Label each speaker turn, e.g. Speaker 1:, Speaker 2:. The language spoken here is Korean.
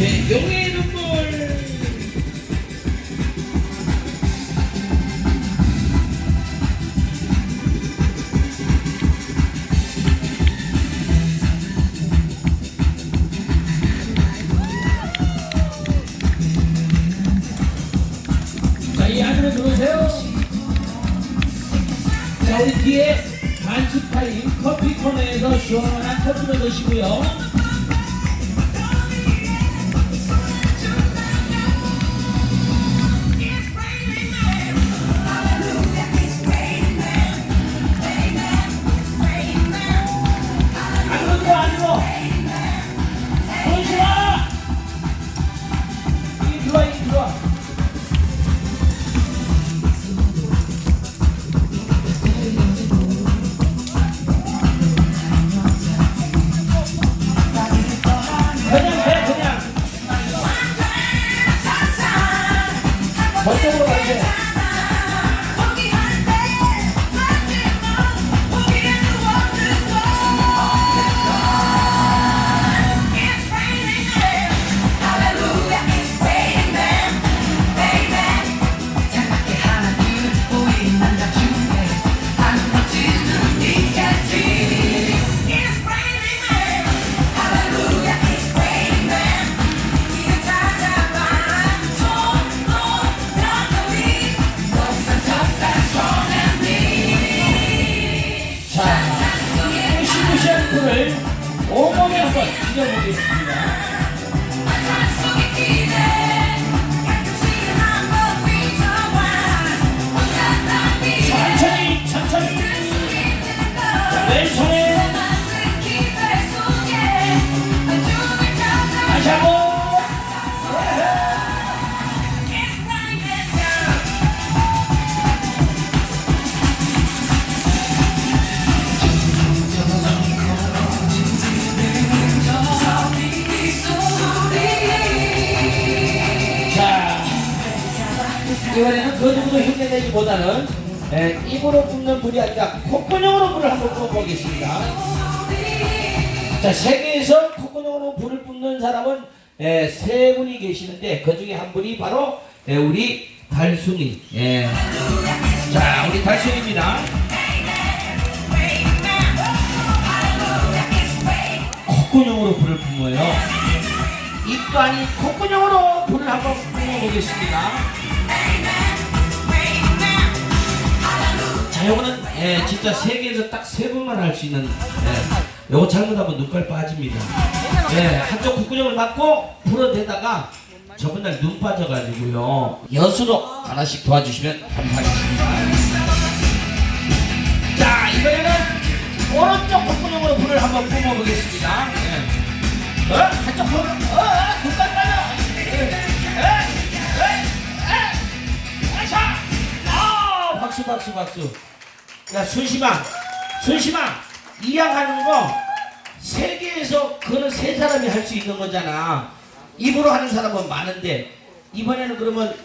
Speaker 1: 네, 용의 눈물. 자, 이 안으로 들어오세요. 자, 우리 뒤에 반죽 타임 커피 코너에서 시원한 커피를 드시고요. 들어와. 이이 들어와. 그냥 해, 그냥. 가세요. 온몸에 한번 지져보겠습니다. 그 정도 흉내내기보다는 에, 입으로 뿜는 불이 아니라 콧구녕으로 불을 한번 뿜어보겠습니다. 자, 세계에서 콧구녕으로 불을 뿜는 사람은 에, 세 분이 계시는데 그 중에 한 분이 바로 에, 우리 달순이. 예. 자, 우리 달순입니다. 콧구녕으로 불을 뿜어요. 입도 아닌 콧구녕으로 불을 한번 뿜어보겠습니다. 자, 요거는 예, 진짜 세계에서 딱 세 번만 할 수 있는 예, 요거 잘못하면 눈깔 빠집니다. 예, 한쪽 콧구녕을 막고 불어대다가 저번 날 눈 빠져가지고요. 여수로 하나씩 도와주시면 감사하겠습니다. 자, 이번에는 오른쪽 콧구녕으로 불을 한번 뿜어보겠습니다. 예. 어? 한쪽 콧, 어, 박수, 박수. 야, 순심아, 순심아, 이양하는 거 세계에서 그는 세 사람이 할 수 있는 거잖아. 입으로 하는 사람은 많은데 이번에는 그러면